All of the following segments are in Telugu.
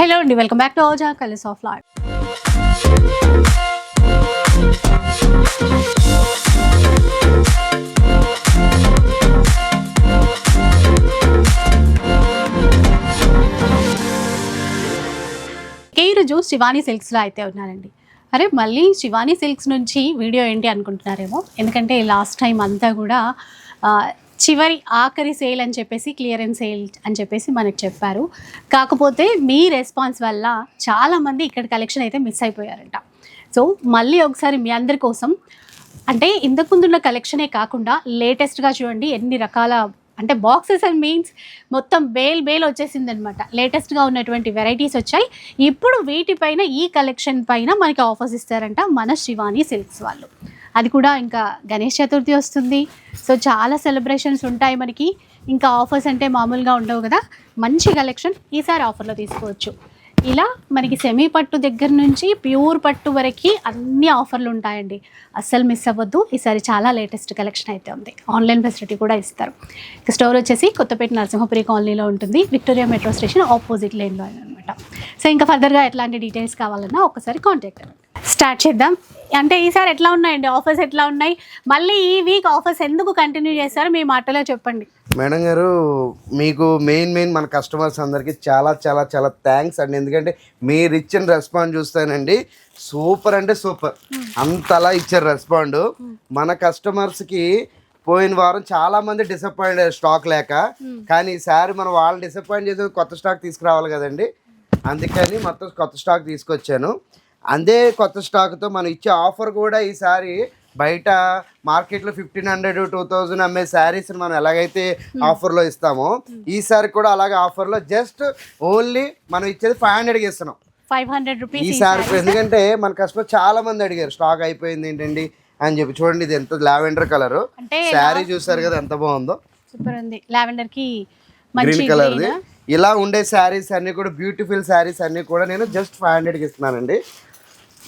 హలో అండి welcome back to Oja colours of lot ఈరోజు శివానీ సిల్క్స్లో అయితే ఉన్నానండి. అరే మళ్ళీ శివానీ సిల్క్స్ నుంచి వీడియో ఏంటి అనుకుంటున్నారేమో? ఎందుకంటే లాస్ట్ టైం అంతా కూడా చివరి ఆఖరి సేల్ అని చెప్పేసి క్లియరెన్స్ సేల్ అని చెప్పేసి మనకు చెప్పారు. కాకపోతే మీ రెస్పాన్స్ వల్ల చాలామంది ఇక్కడ కలెక్షన్ అయితే మిస్ అయిపోయారంట. సో మళ్ళీ ఒకసారి మీ అందరి కోసం అంటే ఇంతకుముందున్న కలెక్షనే కాకుండా లేటెస్ట్గా చూడండి ఎన్ని రకాల అంటే బాక్సెస్ అండ్ మీన్స్ మొత్తం బేల్ బేల్ వచ్చేసింది అనమాట లేటెస్ట్గా ఉన్నటువంటి వెరైటీస్ వచ్చాయి. ఇప్పుడు వీటిపైన ఈ కలెక్షన్ పైన మనకి ఆఫర్స్ ఇస్తారంట మన శివాని సిల్క్స్ వాళ్ళు. అది కూడా ఇంకా గణేష్ చతుర్థి వస్తుంది. సో చాలా సెలబ్రేషన్స్ ఉంటాయి మనకి. ఇంకా ఆఫర్స్ అంటే మామూలుగా ఉండవు కదా. మంచి కలెక్షన్ ఈసారి ఆఫర్లో తీసుకోవచ్చు. ఇలా మనకి సెమీ పట్టు దగ్గర నుంచి ప్యూర్ పట్టు వరకు అన్ని ఆఫర్లు ఉంటాయండి. అస్సలు మిస్ అవ్వద్దు. ఈసారి చాలా లేటెస్ట్ కలెక్షన్ అయితే ఉంది. ఆన్లైన్ ఫెసిలిటీ కూడా ఇస్తారు. స్టోర్ వచ్చేసి కొత్తపేట నరసింహపురి కాలనీలో ఉంటుంది. విక్టోరియా మెట్రో స్టేషన్ ఆపోజిట్ లేన్లో అనమాట సో ఇంకా ఫర్దర్గా ఎట్లాంటి డీటెయిల్స్ కావాలన్నా ఒకసారి కాంటాక్ట్ అవ్వండి. స్టార్ట్ చేద్దాం. అంటే ఈసారి ఎట్లా ఉన్నాయండి? ఆఫర్స్ ఎట్లా ఉన్నాయి? మళ్ళీ ఈ వీక్ ఆఫర్స్ ఎందుకు కంటిన్యూ చేశారు మీ మాటలో చెప్పండి. మేడం గారు మీకు మెయిన్ మెయిన్ మన కస్టమర్స్ అందరికీ చాలా చాలా చాలా థ్యాంక్స్ అండి. ఎందుకంటే మీరు ఇచ్చిన రెస్పాండ్ చూస్తానండి. సూపర్ అంటే సూపర్. అంతలా ఇచ్చారు రెస్పాండ్. మన కస్టమర్స్కి పోయిన వారం చాలా మంది డిసప్పాయింట్ స్టాక్ లేక. కానీ ఈసారి మనం వాళ్ళని డిసప్పాయింట్ చేసి కొత్త స్టాక్ తీసుకురావాలి కదండి. అందుకని మొత్తం కొత్త స్టాక్ తీసుకొచ్చాను. అదే కొత్త స్టాక్తో మనం ఇచ్చే ఆఫర్ కూడా ఈసారి బయట మార్కెట్లో ఫిఫ్టీన్ హండ్రెడ్ టూ థౌజండ్ అమ్మే శారీస్ మనం ఎలాగైతే ఆఫర్లో ఇస్తామో ఈసారి కూడా అలాగే ఆఫర్లో జస్ట్ ఓన్లీ మనం ఇచ్చేది ఫైవ్ హండ్రెడ్కి ఇస్తున్నాం. ఫైవ్ హండ్రెడ్ రూపీస్ ఈసారి ఎందుకంటే మన కస్టమర్ చాలా మంది అడిగారు స్టాక్ అయిపోయింది ఏంటండి? అని చెప్పి. చూడండి ఇది ఎంత లావెండర్ కలర్. శారీ చూసారు కదా ఎంత బాగుందో. సూపర్ ఉంది. లావెండర్కి గ్రీన్ green. ఇలా ఉండే శారీస్ అన్ని కూడా బ్యూటిఫుల్ శారీస్ అన్ని కూడా నేను జస్ట్ ఫైవ్ హండ్రెడ్కి ఇస్తున్నానండి.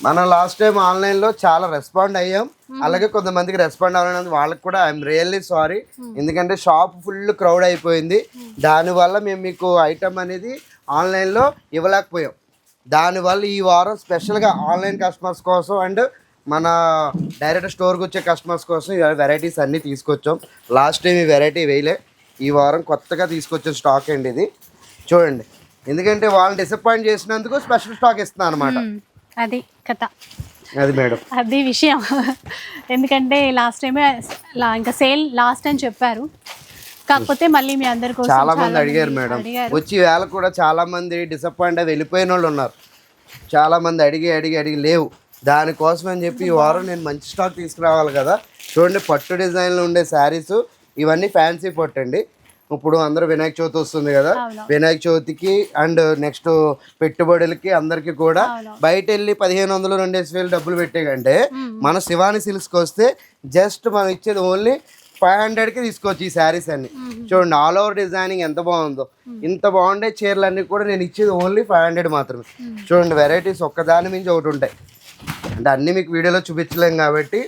మనం లాస్ట్ టైం ఆన్లైన్లో చాలా రెస్పాండ్ అయ్యాం. అలాగే కొంతమందికి రెస్పాండ్ అవ్వలేదు వాళ్ళకి కూడా ఐఎమ్ రియల్లీ సారీ. ఎందుకంటే షాప్ ఫుల్ క్రౌడ్ అయిపోయింది. దానివల్ల మేము మీకు ఐటమ్ అనేది ఆన్లైన్లో ఇవ్వలేకపోయాం. దానివల్ల ఈ వారం స్పెషల్గా ఆన్లైన్ కస్టమర్స్ కోసం అండ్ మన డైరెక్ట్ స్టోర్కి వచ్చే కస్టమర్స్ కోసం వెరైటీస్ అన్నీ తీసుకొచ్చాం. లాస్ట్ టైం ఈ వెరైటీ వేయలే. ఈ వారం కొత్తగా తీసుకొచ్చే స్టాక్ అండి ఇది. చూడండి. ఎందుకంటే వాళ్ళని డిసప్పాయింట్ చేసినందుకు స్పెషల్ స్టాక్ ఇస్తున్నాను అనమాట అది. కథ. అది మేడం. అది విషయం. ఎందుకంటే లాస్ట్ టైమే లా- ఇంకా సేల్ లాస్ట్ అని చెప్పారు. కాకపోతే మళ్ళీ మీ అందరి కోసం చాలా మంది అడిగారు మేడం. వచ్చి వేళ కూడా చాలా మంది డిసప్పాయింట్ అయి వెళ్ళిపోయిన వాళ్ళు ఉన్నారు. చాలా మంది అడిగి అడిగి అడిగి లేవు. దానికోసం అని చెప్పి ఈ వారం నేను మంచి స్టాక్ తీసుకురావాలి కదా. చూడండి పట్టు డిజైన్లో ఉండే శారీస్ ఇవన్నీ ఫ్యాన్సీ పట్టు అండి. ఇప్పుడు అందరూ వినాయక చవితి వస్తుంది కదా. వినాయక చవితికి అండ్ నెక్స్ట్ పెట్టుబడులకి అందరికీ కూడా. బయట వెళ్ళి పదిహేను వందలు రెండేసి వేలు డబ్బులు పెట్టే కంటే మన శివాని సిల్క్స్కి వస్తే జస్ట్ మనం ఇచ్చేది ఓన్లీ ఫైవ్ హండ్రెడ్కి తీసుకోవచ్చు ఈ శారీస్ అన్ని. చూడండి ఆల్ ఓవర్ డిజైనింగ్ ఎంత బాగుందో. ఇంత బాగుండే చీరలన్నీ కూడా నేను ఇచ్చేది ఓన్లీ ఫైవ్ హండ్రెడ్ మాత్రమే. చూడండి వెరైటీస్ ఒక్కదాని మించి ఒకటి ఉంటాయి. అంటే అన్నీ మీకు వీడియోలో చూపించలేం కాబట్టి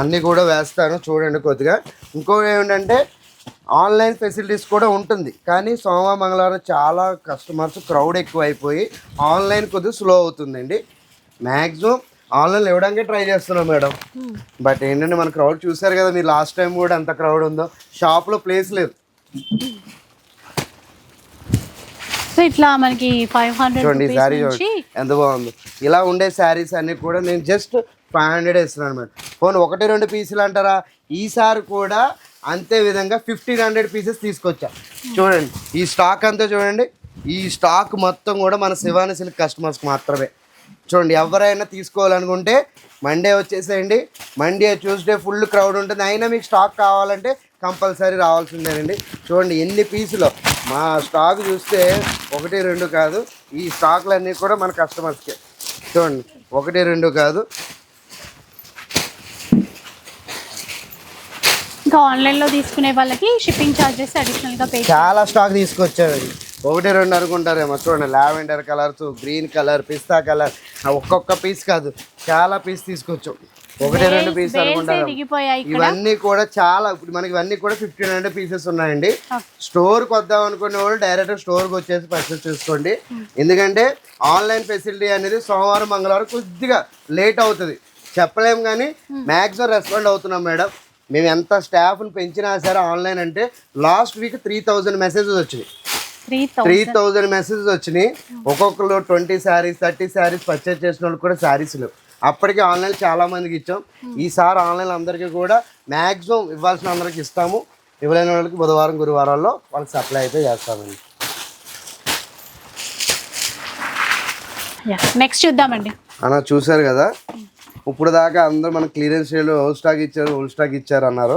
అన్నీ కూడా వేస్తాను చూడండి కొద్దిగా. ఇంకోటి ఏమిటంటే ఆన్లైన్ ఫెసిలిటీస్ కూడా ఉంటుంది. కానీ సోమ మంగళవారం చాలా కస్టమర్స్ క్రౌడ్ ఎక్కువ అయిపోయి ఆన్లైన్ కొద్దిగా స్లో అవుతుందండి. మ్యాక్సిమం ఆన్లైన్లో ఇవ్వడానికే ట్రై చేస్తున్నాం మేడం. బట్ ఏంటంటే మన క్రౌడ్ చూసారు కదా మీరు లాస్ట్ టైం కూడా ఎంత క్రౌడ్ ఉందో. షాప్లో ప్లేస్ లేదు. సో ఇట్లా మనకి ఫైవ్ చూడండి ఈ శారీ నుంచి చూడండి ఎంత బాగుంది. ఇలా ఉండే శారీస్ అన్ని కూడా నేను జస్ట్ ఫైవ్ హండ్రెడ్ ఇస్తున్నాను మేడం. ఫోన్ ఒకటి రెండు పీసులు అంటారా? ఈసారి కూడా అంతే విధంగా ఫిఫ్టీన్ హండ్రెడ్ పీసెస్ తీసుకొచ్చా. చూడండి ఈ స్టాక్ అంతా చూడండి ఈ స్టాక్ మొత్తం కూడా మన శివాని సిల్క్ కస్టమర్స్కి మాత్రమే. చూడండి ఎవరైనా తీసుకోవాలనుకుంటే మండే వచ్చేసేయండి. మండే ట్యూస్డే ఫుల్ క్రౌడ్ ఉంటుంది. అయినా మీకు స్టాక్ కావాలంటే కంపల్సరీ రావాల్సిందేనండి. చూడండి ఎన్ని పీసులు మా స్టాక్ చూస్తే ఒకటి రెండు కాదు. ఈ స్టాక్లన్నీ కూడా మన కస్టమర్స్కే చూడండి ఒకటి రెండు కాదు. ఇంకా ఆన్లైన్లో తీసుకునే వాళ్ళకి షిప్పింగ్ ఛార్జెస్ అడిషనల్గా పే చాలా స్టాక్ తీసుకొచ్చారండి ఒకటి రెండు అనుకుంటారేమో. చూడండి లావెండర్ కలర్స్ గ్రీన్ కలర్ పిస్తా కలర్. ఒక్కొక్క పీస్ కాదు చాలా పీస్ తీసుకొచ్చాం. ఒకటి రెండు పీస్ అనుకుంటారు ఇవన్నీ కూడా చాలా ఇప్పుడు మనకి ఇవన్నీ కూడా ఫిఫ్టీన్ హండ్రెడ్ పీసెస్ ఉన్నాయండి. స్టోర్కి వద్దాం అనుకునే వాళ్ళు డైరెక్ట్ స్టోర్కి వచ్చేసి పర్చేస్ చేసుకోండి. ఎందుకంటే ఆన్లైన్ ఫెసిలిటీ అనేది సోమవారం మంగళవారం కొద్దిగా లేట్ అవుతుంది. చెప్పలేము కానీ మ్యాక్సిమం రెస్పాండ్ అవుతున్నాం మేడం. మేము ఎంత స్టాఫ్ని పెంచినా సరే ఆన్లైన్ అంటే last week three thousand messages వచ్చినాయి. త్రీ థౌజండ్ మెసేజెస్ వచ్చినాయి. ఒక్కొక్కరు twenty saris thirty saris purchase చేసిన వాళ్ళు కూడా శారీస్ లేవు. అప్పటికి ఆన్లైన్ చాలా మందికి ఇచ్చాం. ఈసారి ఆన్లైన్ అందరికీ కూడా మ్యాక్సిమం ఇవ్వాల్సిన అందరికి ఇస్తాము. ఇవ్వలేని వాళ్ళకి బుధవారం గురువారాల్లో వాళ్ళకి సప్లై అయితే చేస్తామండి. నెక్స్ట్ చూద్దామండి. అన్న చూశారు కదా? ఇప్పుడు దాకా అందరూ మన క్లియరెన్స్ సేల్ ఓల్డ్ స్టాక్ ఇచ్చారు ఓల్డ్ స్టాక్ ఇచ్చారు అన్నారు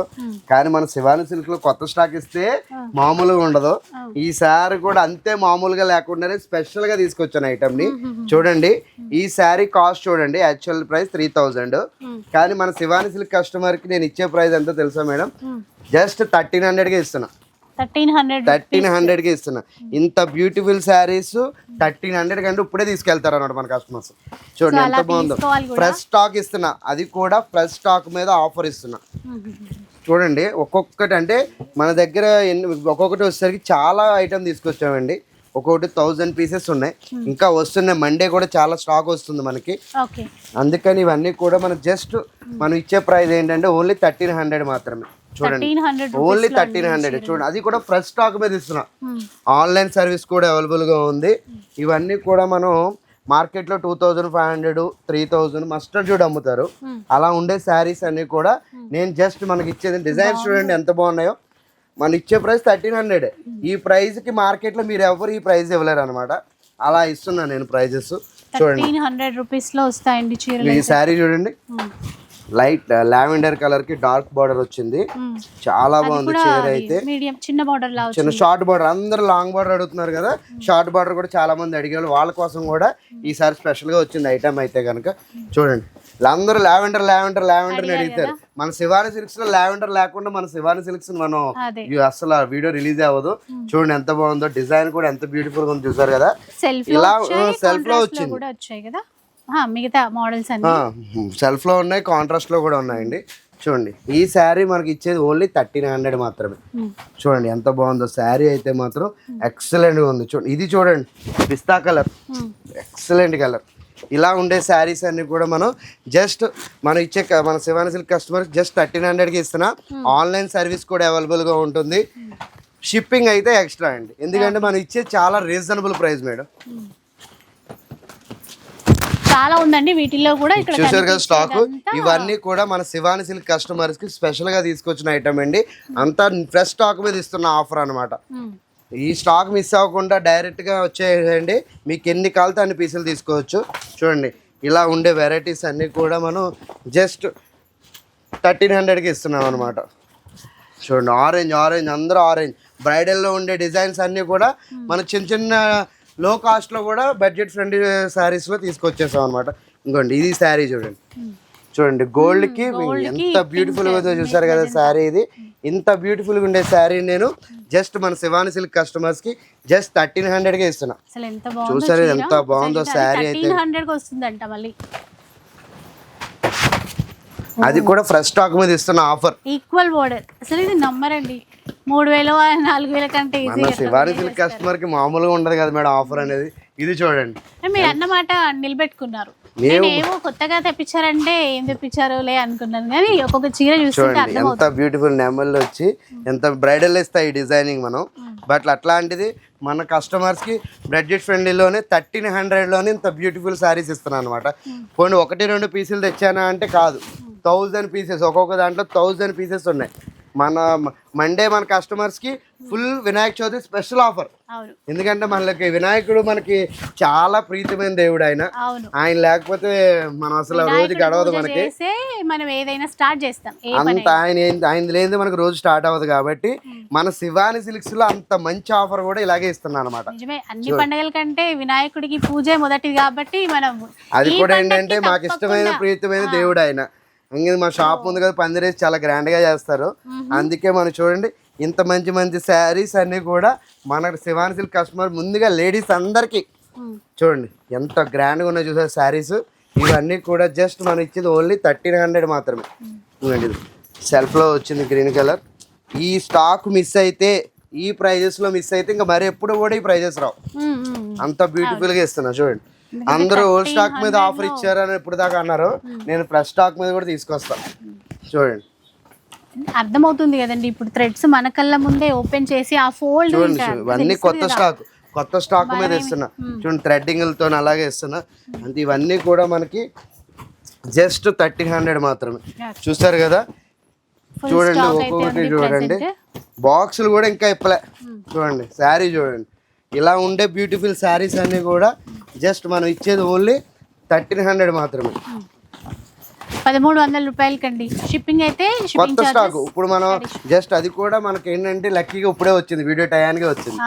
కానీ మన శివాని సిల్క్లో కొత్త స్టాక్ ఇస్తే మామూలుగా ఉండదు. ఈసారి కూడా అంతే మామూలుగా లేకుండానే స్పెషల్గా తీసుకొచ్చాను ఐటమ్ని. చూడండి ఈ శారీ కాస్ట్ చూడండి యాక్చువల్ ప్రైస్ త్రీ థౌజండ్ కానీ మన శివాని సిల్క్ కస్టమర్కి నేను ఇచ్చే ప్రైస్ ఎంతో తెలుసా మేడం? జస్ట్ థర్టీన్ హండ్రెడ్గా ఇస్తున్నా. థర్టీన్ హండ్రెడ్ థర్టీన్ హండ్రెడ్కి ఇస్తున్నా. ఇంత బ్యూటిఫుల్ శారీస్ థర్టీన్ హండ్రెడ్ కంటే ఇప్పుడే తీసుకెళ్తారు అన్నమాట మన కస్టమర్స్ చూడండి ఎంత బాగుందో. ఫ్రెష్ స్టాక్ ఇస్తున్నా. అది కూడా ఫ్రెష్ స్టాక్ మీద ఆఫర్ ఇస్తున్నా. చూడండి ఒక్కొక్కటి అంటే మన దగ్గర ఒక్కొక్కటి వచ్చేసరికి చాలా ఐటమ్ తీసుకొచ్చామండి. ఒక్కొక్కటి థౌజండ్ పీసెస్ ఉన్నాయి. ఇంకా వస్తున్నాయి మండే కూడా చాలా స్టాక్ వస్తుంది మనకి. అందుకని ఇవన్నీ కూడా మనం జస్ట్ మనం ఇచ్చే ప్రైస్ ఏంటంటే ఓన్లీ థర్టీన్ హండ్రెడ్ మాత్రమే. చూడండి. Only thirteen hundred. చూడండి. అది కూడా ఫ్రెష్ స్టాక్ మీద ఇస్తున్నా. ఆన్లైన్ సర్వీస్ కూడా అవైలబుల్గా ఉంది. ఇవన్నీ కూడా మనం మార్కెట్లో two thousand five hundred three thousand mustard Jude అమ్ముతారు అలా ఉండే శారీస్ అన్ని కూడా నేను జస్ట్ మనకి ఇచ్చేది డిజైన్స్ చూడండి ఎంత బాగున్నాయో. మనం ఇచ్చే ప్రైస్ థర్టీన్ హండ్రెడ్ ఈ ప్రైస్కి మార్కెట్లో మీరు ఎవరు ఈ ప్రైస్ ఇవ్వలేరు అనమాట అలా ఇస్తున్నా నేను ప్రైజెస్ చూడండి. హండ్రెడ్ రూపీస్లో వస్తాయండి ఈ శారీ చూడండి. లైట్ లావెండర్ కలర్కి డార్క్ బార్డర్ వచ్చింది. చాలా బాగుంది చీర అయితే. చిన్న బార్డర్ లా చిన్న షార్ట్ బార్డర్. అందరూ లాంగ్ బార్డర్ అడుగుతున్నారు కదా. షార్ట్ బార్డర్ కూడా చాలా మంది అడిగారు వాళ్ళ కోసం కూడా ఈసారి స్పెషల్గా వచ్చింది ఐటమ్ అయితే కనుక చూడండి. అందరూ లావెండర్ లావెండర్ లావెండర్ అని అడుగుతారు మన శివాని సిల్క్స్లో లావెండర్ లేకుండా మన శివాని సిల్క్స్ మనం అసలు ఆ వీడియో రిలీజ్ అవ్వదు. చూడండి ఎంత బాగుందో. డిజైన్ కూడా ఎంత బ్యూటిఫుల్గా ఉంది చూసారు కదా. ఇలా సెల్ఫ్లో వచ్చింది. మిగతా మోడల్స్ సెల్ఫ్లో ఉన్నాయి కాంట్రాస్ట్లో కూడా ఉన్నాయండి. చూడండి ఈ శారీ మనకి ఇచ్చేది ఓన్లీ థర్టీన్ హండ్రెడ్ మాత్రమే. చూడండి ఎంత బాగుందో శారీ అయితే మాత్రం ఎక్సలెంట్గా ఉంది. చూడండి ఇది చూడండి పిస్తా కలర్. Excellent colour. ఇలా ఉండే శారీస్ అన్ని కూడా మనం జస్ట్ మనం ఇచ్చే మన Shivani silk customer just thirteen హండ్రెడ్కి ఇస్తున్నా ఆన్లైన్ సర్వీస్ కూడా అవైలబుల్గా ఉంటుంది. షిప్పింగ్ అయితే ఎక్స్ట్రా అండి. ఎందుకంటే మనం ఇచ్చే చాలా రీజనబుల్ ప్రైస్ మేడం. చాలా ఉందండి. వీటిల్లో కూడా ఇక్కడ చూసారు కదా స్టాక్? ఇవన్నీ కూడా మన శివాని సిల్క్ కస్టమర్స్కి స్పెషల్గా తీసుకొచ్చిన ఐటమ్ అండి. అంతా ఫ్రెష్ స్టాక్ మీద ఇస్తున్న ఆఫర్ అన్నమాట. ఉమ్. ఈ స్టాక్ మిస్ అవ్వకుండా డైరెక్ట్గా వచ్చేయండి. మీకు ఎన్ని కావాలితే అన్ని పీసులు తీసుకోవచ్చు. చూడండి ఇలా ఉండే వెరైటీస్ అన్ని కూడా మనం జస్ట్ థర్టీన్ హండ్రెడ్కి ఇస్తున్నాం అనమాట చూడండి ఆరెంజ్ ఆరెంజ్ అందరూ ఆరెంజ్ బ్రైడల్లో ఉండే డిజైన్స్ అన్నీ కూడా మనం చిన్న చిన్న లో కాస్ట్లో కూడా బడ్జెట్ ఫ్రెండ్లీ శారీస్లో తీసుకొచ్చేసాం అనమాట ఇంకోండి ఇది శారీ చూడండి. చూడండి గోల్డ్కి ఎంత బ్యూటిఫుల్గా చూసారు కదా శారీ ఇది. ఇంత బ్యూటిఫుల్గా ఉండే శారీ నేను జస్ట్ మన శివాని సిల్క్ కస్టమర్స్కి జస్ట్ థర్టీన్ హండ్రెడ్గా ఇస్తున్నా. అసలు ఎంత బాగుందో చూసారు ఎంత బాగుందో శారీ అయితే థర్టీన్ హండ్రెడ్కి వస్తుందంట మళ్ళీ అది కూడా ఫ్రెష్ స్టాక్ మీద ఇస్తున్న ఆఫర్ ఈక్వల్ బోర్డర్ అసలు ఇది నమ్మరండి. మూడు వేలు నాలుగు వేల కంటే మన శివాని సిల్క్ కస్టమర్కి మామూలుగా ఉండదు కదా మేడం ఆఫర్ అనేది. ఇది చూడండి. మీరు అన్నమాట నిలబెట్టుకున్నారు. నేను ఏమో కొత్తగా తెప్పించారంటే ఏం తెప్పించారో లే అనుకున్నాను కానీ ఒక్కొక్క చీర అర్థం ఎంత బ్యూటిఫుల్ నెమళ్ళు వచ్చి ఎంత బ్రైడల్ ఇస్తాయి డిజైనింగ్ మనం. బట్ అట్లాంటిది మన కస్టమర్స్కి బడ్జెట్ ఫ్రెండ్లీలోనే థర్టీన్ హండ్రెడ్లోనే ఇంత బ్యూటిఫుల్ శారీస్ ఇస్తున్నాను అనమాట పోనీ ఒకటి రెండు పీసులు తెచ్చానా అంటే కాదు. థౌజండ్ పీసెస్ ఒక్కొక్క దాంట్లో థౌజండ్ పీసెస్ ఉన్నాయి. మన మండే మన కస్టమర్స్కి full Vinayaka Chavithi special offer ఎందుకంటే మనకి వినాయకుడు మనకి చాలా ప్రీతిమైన దేవుడు ఆయన ఆయన లేకపోతే మనం అసలు రోజు గడవదు మనకి. మనం ఏదైనా స్టార్ట్ చేస్తాం. అంత ఆయన ఆయన లేనిది మనకు రోజు స్టార్ట్ అవ్వదు కాబట్టి మన శివాని సిల్క్స్లో అంత మంచి ఆఫర్ కూడా ఇలాగే ఇస్తున్నా అనమాట అన్ని పండుగల కంటే వినాయకుడికి పూజే మొదటిది కాబట్టి మనం అది కూడా ఏంటంటే మాకు ఇష్టమైన ప్రీతమైన దేవుడు ఆయన ఇంక మా షాప్ ఉంది కదా పందిరేసి చాలా గ్రాండ్గా చేస్తారు అందుకే మనం చూడండి ఇంత మంచి మంచి శారీస్ అన్ని కూడా మన శివాని సిల్క్ కస్టమర్ ముందుగా లేడీస్ అందరికి. చూడండి ఎంత గ్రాండ్గా ఉన్నాయి చూసారు శారీస్? ఇవన్నీ కూడా జస్ట్ మనం ఇచ్చేది ఓన్లీ థర్టీన్ హండ్రెడ్ మాత్రమే. ఇది. సెల్ఫ్లో వచ్చింది గ్రీన్ కలర్. ఈ స్టాక్ మిస్ అయితే ఈ ప్రైజెస్లో మిస్ అయితే ఇంకా మరి ఎప్పుడు కూడా ఈ ప్రైజెస్ రావు. అంత బ్యూటిఫుల్గా ఇస్తున్నా చూడండి. అందరూ ఓల్డ్ స్టాక్ మీద ఆఫర్ ఇచ్చారని ఇప్పుడు దాకా అన్నారు. నేను ఫ్రెష్ స్టాక్ మీద కూడా తీసుకొస్తా. చూడండి. అర్థమవుతుంది కదండి ఇప్పుడు థ్రెడ్స్ మన కళ్ళ ముందే ఓపెన్ చేసి ఆ ఫోల్డ్. ఇవన్నీ కొత్త స్టాక్. కొత్త స్టాక్ మీద ఇస్తున్నా. చూడండి థ్రెడ్డింగ్లతో అలాగే ఇస్తున్నా. అంటే ఇవన్నీ కూడా మనకి జస్ట్ థర్టీన్ హండ్రెడ్ మాత్రమే. చూస్తారు కదా? చూడండి ఒక్కొక్కటి చూడండి. బాక్సులు కూడా ఇంకా ఇప్పలే. చూడండి శారీ చూడండి. ఇలా ఉండే బ్యూటిఫుల్ శారీస్ అన్నీ కూడా జస్ట్ మనం ఇచ్చేది ఓన్లీ థర్టీన్ హండ్రెడ్ మాత్రమే. పదమూడు వందల రూపాయలకండి. షిప్పింగ్ అయితే షిప్పింగ్ కొత్త స్టాక్ ఇప్పుడు మనం జస్ట్ అది కూడా మనకి ఏంటంటే లక్కీగా ఇప్పుడే వచ్చింది. వీడియో టయానికి వచ్చింది.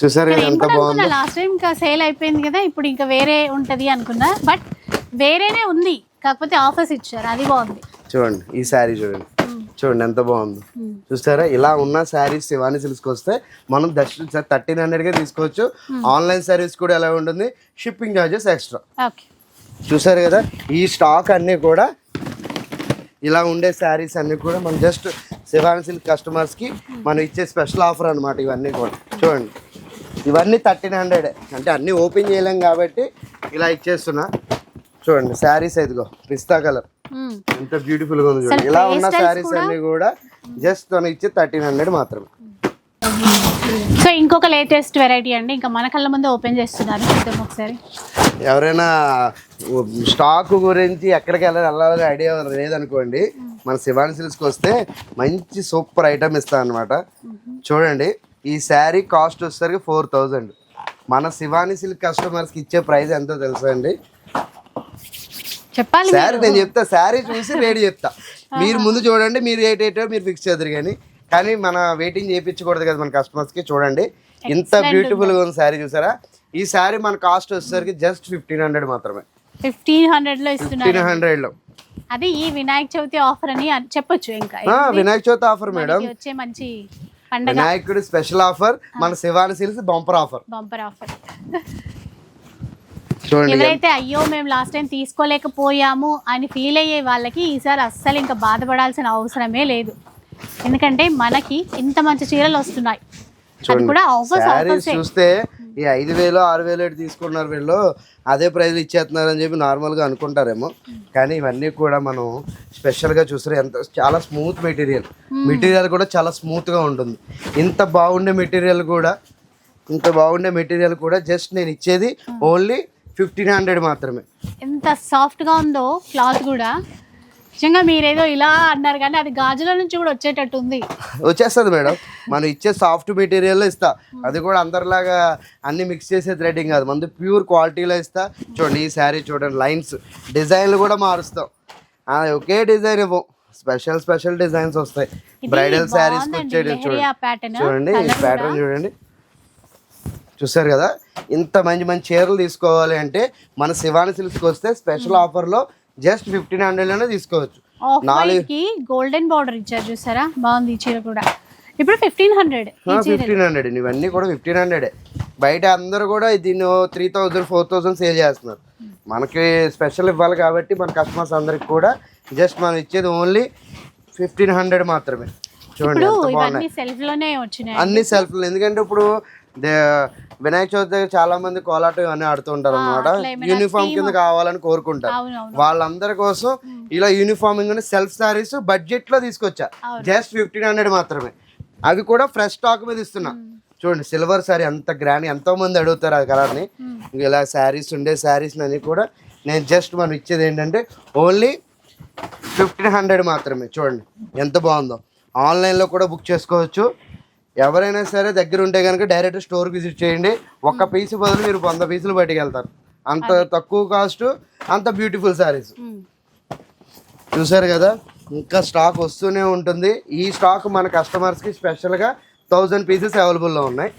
చూసారు ఎంత బాగుంది? లాస్ట్ టైం ఇంకా సేల్ అయిపోయింది కదా ఇప్పుడు ఇంకా వేరే ఉంటది అనుకున్నా. బట్ వేరేనే ఉంది. కాకపోతే ఆఫర్స్ ఇచ్చారు. అది బాగుంది. చూడండి ఈ శారీ చూడండి. చూడండి ఎంత బాగుంది. చూస్తారా? ఇలా ఉన్న శారీస్ శివాని సిల్క్స్కి వస్తే మనం దర్శనం థర్టీన్ హండ్రెడ్కే తీసుకోవచ్చు. ఆన్లైన్ సర్వీస్ కూడా ఎలా ఉంటుంది? Shipping charges extra. చూసారు కదా? ఈ స్టాక్ అన్నీ కూడా ఇలా ఉండే శారీస్ అన్నీ కూడా మనం జస్ట్ శివాని సిల్క్ కస్టమర్స్కి మనం ఇచ్చే స్పెషల్ ఆఫర్ అనమాట ఇవన్నీ కూడా. చూడండి. ఇవన్నీ థర్టీన్ హండ్రెడ్. అంటే అన్నీ ఓపెన్ చేయలేం కాబట్టి ఇలా ఇచ్చేస్తున్నా. చూడండి శారీస్ ఇదిగో పిస్తా కలర్. ఎంత బ్యూటిఫుల్గా ఉంది చూడండి ఇలా ఉన్న శారీస్ అన్ని కూడా జస్ట్ తను ఇచ్చే థర్టీన్ హండ్రెడ్ మాత్రమే. సో ఇంకొక లేటెస్ట్ వెరైటీ అండి. ఇంకా మన కళ్ళ ముందే ఓపెన్ చేస్తున్నారు. చూద్దాం ఒకసారి. ఎవరైనా స్టాక్ గురించి ఎక్కడికి వెళ్ళాలి వెళ్ళాలని ఐడియా లేదనుకోండి మన శివాని సిల్క్స్కి వస్తే మంచి సూపర్ ఐటమ్ ఇస్తాను అనమాట చూడండి ఈ శారీ కాస్ట్ వచ్చేసరికి ఫోర్ థౌజండ్ మన శివాని సిల్క్ కస్టమర్స్కి ఇచ్చే ప్రైస్ ఎంతో తెలుసా అండి? చెప్పాలి శారీ నేను చెప్తా శారీ చూసి రేట్ చెప్తా. మీరు ముందు చూడండి మీరు రేట్ ఏంటో మీరు ఫిక్స్ చేద్దరు కానీ. కానీ మన వెయిటింగ్ చేయించకూడదు కదా మన కస్టమర్స్కి చూడండి. ఇంత బ్యూటిఫుల్గా ఉంది శారీ చూసారా? ఈ శారీ మన కాస్ట్ వచ్చేసరికి జస్ట్ ఫిఫ్టీన్ హండ్రెడ్ మాత్రమే. ఫిఫ్టీన్ హండ్రెడ్లో ఫిఫ్టీన్ హండ్రెడ్లో అది ఈ వినాయక చవితి ఆఫర్ అని చెప్పొచ్చు ఇంకా. వినాయక చవితి ఆఫర్ మేడం వచ్చే మంచి పండగ. వినాయకుడి స్పెషల్ ఆఫర్ మన Shivani silks bumper offer bumper offer ఎవరైతే అయ్యో మేము లాస్ట్ టైం తీసుకోలేకపోయాము అని ఫీల్ అయ్యే వాళ్ళకి ఈసారి అస్సలు ఇంకా బాధపడాల్సిన అవసరమే లేదు. ఎందుకంటే మనకి ఇంత మంచి చీరలు వస్తున్నాయి. అది కూడా ఆఫర్స్ చూస్తే ఈ ఐదు వేలు ఆరు వేలు తీసుకున్నారు వీళ్ళు అదే ప్రైస్ ఇచ్చేస్తున్నారు అని చెప్పి నార్మల్గా అనుకుంటారేమో. కానీ ఇవన్నీ కూడా మనం స్పెషల్గా చూస్తే ఎంత చాలా స్మూత్ మెటీరియల్ మెటీరియల్ కూడా చాలా స్మూత్గా ఉంటుంది. ఇంత బాగుండే మెటీరియల్ కూడా ఇంత బాగుండే మెటీరియల్ కూడా జస్ట్ నేను ఇచ్చేది ఓన్లీ ఫిఫ్టీన్ హండ్రెడ్ మాత్రమే. ఎంత సాఫ్ట్గా ఉందో క్లాత్ కూడా. నిజంగా మీరేదో ఇలా అన్నారు కానీ అది గాజుల నుంచి కూడా వచ్చేటట్టు ఉంది వచ్చేస్తుంది మేడం. మనం ఇచ్చే సాఫ్ట్ మెటీరియల్ ఇస్తా. అది కూడా అందరిలాగా అన్ని మిక్స్ చేసే థ్రెడ్డింగ్ కాదు. మంది ప్యూర్ క్వాలిటీలో ఇస్తా. చూడండి ఈ శారీ చూడండి లైన్స్ డిజైన్లు కూడా మారుస్తాం. ఒకే డిజైన్ ఇవ్వం. స్పెషల్ స్పెషల్ డిజైన్స్ వస్తాయి. బ్రైడల్ శారీస్ వచ్చేది చూడండి. చూడండి ఈ ప్యాటర్న్. చూడండి. చూసారు కదా? ఇంత మంచి మంచి చీరలు తీసుకోవాలి అంటే మన శివాని సిల్క్స్కి వస్తే స్పెషల్ ఆఫర్లో జస్ట్ ఫిఫ్టీన్ హండ్రెడ్లోనే తీసుకోవచ్చు. నాలుగు గోల్డెన్ బార్డర్ ఇచ్చారు చూసారా? బాగుంది ఈ చీర కూడా. ఇప్పుడు ఫిఫ్టీన్ హండ్రెడ్ ఫిఫ్టీన్ హండ్రెడ్ ఇవన్నీ కూడా ఫిఫ్టీన్ హండ్రెడే బయట అందరూ కూడా దీన్ని three thousand four thousand sale చేస్తున్నారు. మనకి స్పెషల్ ఇవ్వాలి కాబట్టి మన కస్టమర్స్ అందరికి కూడా జస్ట్ మనం ఇచ్చేది ఓన్లీ ఫిఫ్టీన్ హండ్రెడ్ మాత్రమే. చూడండి ఇవన్నీ సెల్ఫ్లోనే వచ్చినాయి. అన్ని సెల్ఫ్లు ఎందుకంటే ఇప్పుడు వినాయక చవితి దగ్గర చాలా మంది కోలాటం ఇవన్నీ ఆడుతూ ఉంటారు అనమాట యూనిఫామ్ కింద కావాలని కోరుకుంటారు. వాళ్ళందరి కోసం ఇలా యూనిఫామింగ్ సెల్ఫ్ సారీస్ బడ్జెట్లో తీసుకొచ్చా. జస్ట్ ఫిఫ్టీన్ హండ్రెడ్ మాత్రమే. అవి కూడా ఫ్రెష్ స్టాక్ మీద ఇస్తున్నా. చూడండి సిల్వర్ సారీ అంత గ్రాండ్ ఎంతో మంది అడుగుతారు ఆ కలర్ని ఇంక ఇలా శారీస్ ఉండే శారీస్ అన్ని కూడా నేను జస్ట్ మనం ఇచ్చేది ఏంటంటే ఓన్లీ ఫిఫ్టీన్ హండ్రెడ్ మాత్రమే. చూడండి ఎంత బాగుందో. ఆన్లైన్లో కూడా బుక్ చేసుకోవచ్చు. ఎవరైనా సరే దగ్గర ఉంటే కనుక డైరెక్ట్ స్టోర్ విజిట్ చేయండి. ఒక్క పీస్ బదులు మీరు వంద పీసులు బయటికి వెళ్తారు. అంత తక్కువ కాస్ట్ అంత బ్యూటిఫుల్ శారీస్. చూసారు కదా? ఇంకా స్టాక్ వస్తూనే ఉంటుంది. ఈ స్టాక్ మన కస్టమర్స్కి స్పెషల్గా థౌజండ్ పీసెస్ అవైలబుల్లో ఉన్నాయి.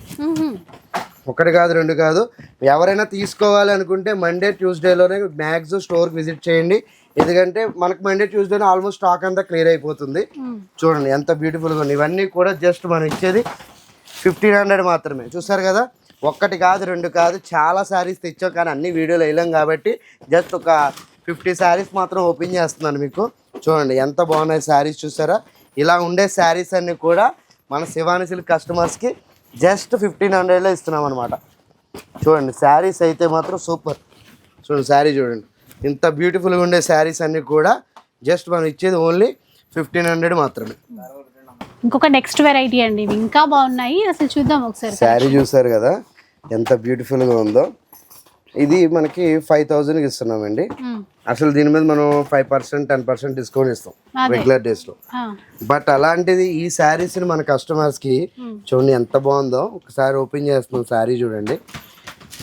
ఒకటి కాదు రెండు కాదు. ఎవరైనా తీసుకోవాలి అనుకుంటే మండే ట్యూస్డేలోనే మ్యాక్స్ స్టోర్కి విజిట్ చేయండి. ఎందుకంటే మనకు మండే ట్యూస్డేనే ఆల్మోస్ట్ స్టాక్ అంతా క్లియర్ అయిపోతుంది. మ్మ్. చూడండి ఎంత బ్యూటిఫుల్గా ఉంది. ఇవన్నీ కూడా జస్ట్ మనం ఇచ్చేది ఫిఫ్టీన్ హండ్రెడ్ మాత్రమే. చూసారు కదా? ఒక్కటి కాదు రెండు కాదు చాలా శారీస్ తెచ్చాం కానీ అన్ని వీడియోలు వేయలేం కాబట్టి జస్ట్ ఒక ఫిఫ్టీ శారీస్ మాత్రం ఓపెన్ చేస్తున్నాను మీకు. చూడండి ఎంత బాగున్నాయి శారీస్ చూసారా? ఇలా ఉండే శారీస్ అన్ని కూడా మన శివాని సిల్క్ కస్టమర్స్కి జస్ట్ ఫిఫ్టీన్ హండ్రెడ్లో ఇస్తున్నాం అనమాట చూడండి శారీస్ అయితే మాత్రం సూపర్ చూడండి శారీ చూడండి. ఇంత బ్యూటిఫుల్గా ఉండే శారీస్ అన్నీ కూడా జస్ట్ మనం ఇచ్చేది ఓన్లీ ఫిఫ్టీన్ హండ్రెడ్ మాత్రమే. ఇంకొక నెక్స్ట్ వెరైటీ అండి. ఇంకా బాగున్నాయి. అసలు చూద్దాం ఒకసారి. శారీ చూసారు కదా? ఎంత బ్యూటిఫుల్గా ఉందో. ఇది మనకి ఫైవ్ థౌజండ్కి ఇస్తున్నామండి. అసలు దీని మీద మనం five percent ten percent discount ఇస్తాం. రెగ్యులర్ డేస్లో బట్ అలాంటిది ఈ శారీస్ని మన కస్టమర్స్కి చూడండి ఎంత బాగుందో. ఒకసారి ఓపెన్ చేస్తున్నాం శారీ చూడండి.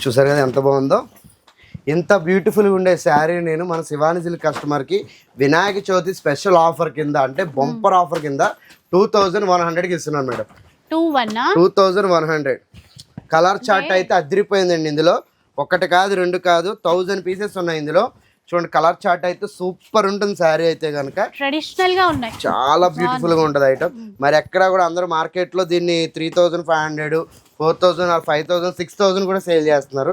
చూసారు కదా ఎంత బాగుందో? ఎంత బ్యూటిఫుల్గా ఉండే శారీ నేను మన శివాని సిల్క్ కస్టమర్కి వినాయక చవితి స్పెషల్ ఆఫర్ కింద అంటే బొంపర్ ఆఫర్ కింద టూ థౌజండ్ వన్ హండ్రెడ్కి ఇస్తున్నాను madam. Two one two thousand one hundred colour chart అయితే అదిరిపోయిందండి ఇందులో. ఒకటి కాదు రెండు కాదు థౌజండ్ పీసెస్ ఉన్నాయి ఇందులో. చూడండి కలర్ చార్ట్ అయితే సూపర్ ఉంటుంది శారీ అయితే కనుక ట్రెడిషనల్గా ఉన్నాయి. చాలా బ్యూటిఫుల్గా ఉంటుంది ఐటమ్ మరి ఎక్కడ కూడా అందరూ మార్కెట్లో దీన్ని three thousand five hundred four thousand five thousand six thousand కూడా సేల్ చేస్తున్నారు.